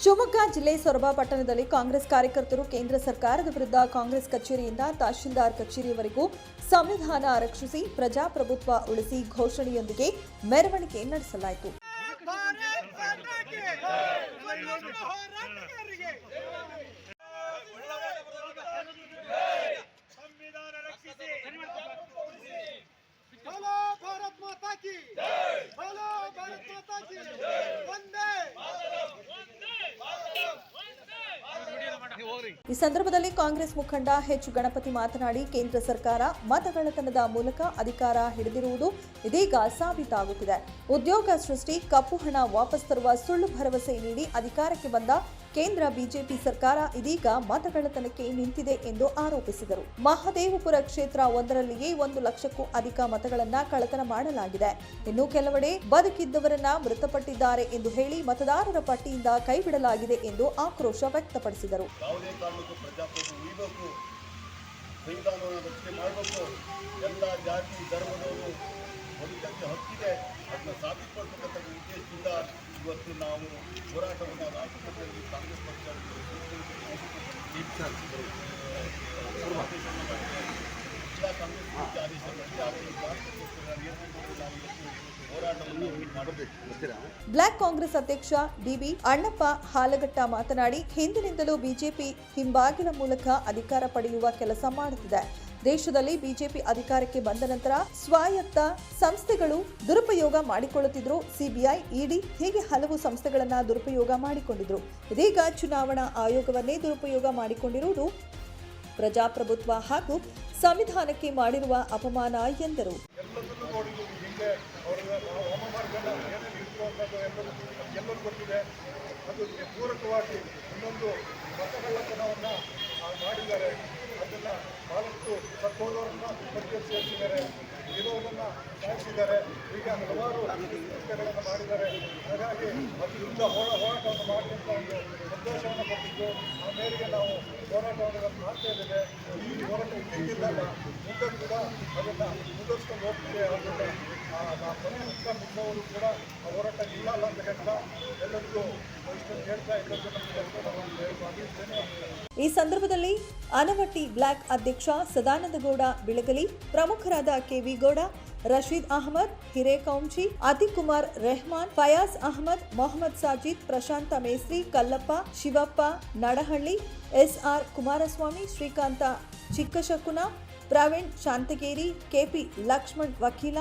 ಶಿವಮೊಗ್ಗ ಜಿಲ್ಲೆ ಸೊರಬ ಪಟ್ಟಣದಲ್ಲಿ ಕಾಂಗ್ರೆಸ್ ಕಾರ್ಯಕರ್ತರು ಕೇಂದ್ರ ಸರ್ಕಾರದ ವಿರುದ್ಧ ಕಾಂಗ್ರೆಸ್ ಕಚೇರಿಯಿಂದ ತಹಶೀಲ್ದಾರ್ ಕಚೇರಿಯವರೆಗೂ ಸಂವಿಧಾನ ರಕ್ಷಿಸಿ ಪ್ರಜಾಪ್ರಭುತ್ವ ಉಳಿಸಿ ಘೋಷಣೆಯೊಂದಿಗೆ ಮೆರವಣಿಗೆ ನಡೆಸಲಾಯಿತು. ಈ ಸಂದರ್ಭದಲ್ಲಿ ಕಾಂಗ್ರೆಸ್ ಮುಖಂಡ ಹೆಚ್ ಗಣಪತಿ ಮಾತನಾಡಿ, ಕೇಂದ್ರ ಸರ್ಕಾರ ಮತಗಳತನದ ಮೂಲಕ ಅಧಿಕಾರ ಹಿಡಿದಿರುವುದು ಇದೀಗ ಸಾಬೀತಾಗುತ್ತಿದೆ. ಉದ್ಯೋಗ ಸೃಷ್ಟಿ, ಕಪ್ಪು ಹಣ ವಾಪಸ್ ತರುವ ಸುಳ್ಳು ಭರವಸೆ ನೀಡಿ ಅಧಿಕಾರಕ್ಕೆ ಬಂದ ಕೇಂದ್ರ ಬಿಜೆಪಿ ಸರ್ಕಾರ ಇದೀಗ ಮತಗಳತನಕ್ಕೆ ನಿಂತಿದೆ ಎಂದು ಆರೋಪಿಸಿದರು. ಮಹದೇವಪುರ ಕ್ಷೇತ್ರ ಒಂದರಲ್ಲಿಯೇ ಒಂದು ಲಕ್ಷಕ್ಕೂ ಅಧಿಕ ಮತಗಳನ್ನ ಕಳ್ಳತನ ಮಾಡಲಾಗಿದೆ. ಇನ್ನು ಕೆಲವೆಡೆ ಬದುಕಿದ್ದವರನ್ನ ಮೃತಪಟ್ಟಿದ್ದಾರೆ ಎಂದು ಹೇಳಿ ಮತದಾರರ ಪಟ್ಟಿಯಿಂದ ಕೈಬಿಡಲಾಗಿದೆ ಎಂದು ಆಕ್ರೋಶ ವ್ಯಕ್ತಪಡಿಸಿದರು. ಸಂವಿಧಾನವನ್ನು ಮಾಡಬೇಕು, ಎಲ್ಲ ಜಾತಿ, ಧರ್ಮದವರು ಬದುಕಕ್ಕೆ ಹಕ್ಕಿದೆ. ಅದನ್ನು ಸಾಬೀತುಪಡಿಸತಕ್ಕಂಥ ಉದ್ದೇಶದಿಂದ ಇವತ್ತು ನಾವು ಹೋರಾಟವನ್ನು ರಾಷ್ಟ್ರ ಮಟ್ಟದಲ್ಲಿ ಕಾಂಗ್ರೆಸ್ ಪಕ್ಷ ಜಿಲ್ಲಾ ಕಾಂಗ್ರೆಸ್ ಪಕ್ಷ ಆದೇಶ ಬ್ಲಾಕ್ ಕಾಂಗ್ರೆಸ್ ಅಧ್ಯಕ್ಷ ಡಿಬಿ ಅಣ್ಣಪ್ಪ ಹಾಲಗಟ್ಟ ಮಾತನಾಡಿ, ಹಿಂದಿನಿಂದಲೂ ಬಿಜೆಪಿ ಹಿಂಬಾಗಿಲ ಮೂಲಕ ಅಧಿಕಾರ ಪಡೆಯುವ ಕೆಲಸ ಮಾಡುತ್ತಿದೆ. ದೇಶದಲ್ಲಿ ಬಿಜೆಪಿ ಅಧಿಕಾರಕ್ಕೆ ಬಂದ ನಂತರ ಸ್ವಾಯತ್ತ ಸಂಸ್ಥೆಗಳು ದುರುಪಯೋಗ ಮಾಡಿಕೊಳ್ಳುತ್ತಿದ್ರು. ಸಿಬಿಐ, ಇಡಿ ಹೀಗೆ ಹಲವು ಸಂಸ್ಥೆಗಳನ್ನ ದುರುಪಯೋಗ ಮಾಡಿಕೊಂಡಿದ್ರು. ಇದೀಗ ಚುನಾವಣಾ ಆಯೋಗವನ್ನೇ ದುರುಪಯೋಗ ಮಾಡಿಕೊಂಡಿರುವುದು ಪ್ರಜಾಪ್ರಭುತ್ವ ಹಾಗೂ ಸಂವಿಧಾನಕ್ಕೆ ಮಾಡಿರುವ ಅಪಮಾನ ಎಂದರು. ಪೂರಕವಾಗಿ ಇನ್ನೊಂದು ಮತಗಳ್ಳತನವನ್ನು ಮಾಡಿದ್ದಾರೆ. ಬಹಳಷ್ಟು ಸತ್ತೋದವರನ್ನ ಪಟ್ಟಿಯಲ್ಲಿ ಸೇರಿಸಿದ್ದಾರೆ. ಇರೋದನ್ನು ಸಾಧಿಸಿದ್ದಾರೆ ಈಗ ಹಲವಾರು ಕೃತ್ಯಗಳನ್ನು ಮಾಡಿದ್ದಾರೆ. ಹಾಗಾಗಿ ಅತಿ ವಿರುದ್ಧ ಹೋರಾ ಹೋರಾಟವನ್ನು ಮಾಡಿ ಅಂತ ಒಂದು ಸಂತೋಷವನ್ನು ಕೊಟ್ಟಿದ್ದು. ಆ ಮೇರೆಗೆ ನಾವು ಹೋರಾಟವನ್ನು ಮಾಡ್ತಾ ಇದ್ದೇವೆ. ಈ ಹೋರಾಟ ಇದ್ದಿದ್ದಾಗ ಮುಂದೆ ಕೂಡ ಅದನ್ನು ಮುಂದುವರಿಸ್ಕೊಂಡು ಹೋಗ್ತೇವೆ ಅದನ್ನು ಕೂಡ ಹೋರಾಟ ಇಲ್ಲ ಅಲ್ಲ ಅಂತ ಎಲ್ಲರಿಗೂ ಈ ಸಂದರ್ಭದಲ್ಲಿ ಅನವಟ್ಟಿ ಬ್ಲಾಕ್ ಅಧ್ಯಕ್ಷ ಸದಾನಂದಗೌಡ ಬಿಳಗಲಿ ಪ್ರಮುಖರಾದ KV Gowda, Rasheed Ahmed, Hirekaunchi, Athikumar Rehman, Fayaz Ahmed, Mohammed Sajid, Prashanta Mesri Kallappa, Shivappa, Nadahalli, SR Kumaraswamy, Srikanta Chikkashakuna, Praveen Shantageri, KP Lakshman ವಕೀಲ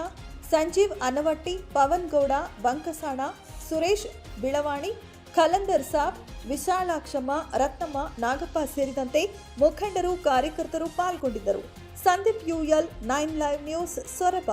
ಸಂಜೀವ್ ಅನವಟ್ಟಿ, ಪವನ್ ಗೌಡ, ಬಂಕಸಾಣ, ಸುರೇಶ್ ಬಿಳವಾಣಿ ಖಲಂದರ್ ಸಾಬ್, ವಿಶಾಲಾಕ್ಷಮ್ಮ, ರತ್ನಮ್ಮ, ನಾಗಪ್ಪ ಸೇರಿದಂತೆ ಮುಖಂಡರು, ಕಾರ್ಯಕರ್ತರು ಪಾಲ್ಗೊಂಡಿದ್ದರು. Sandeep UL, nine live news Soraba.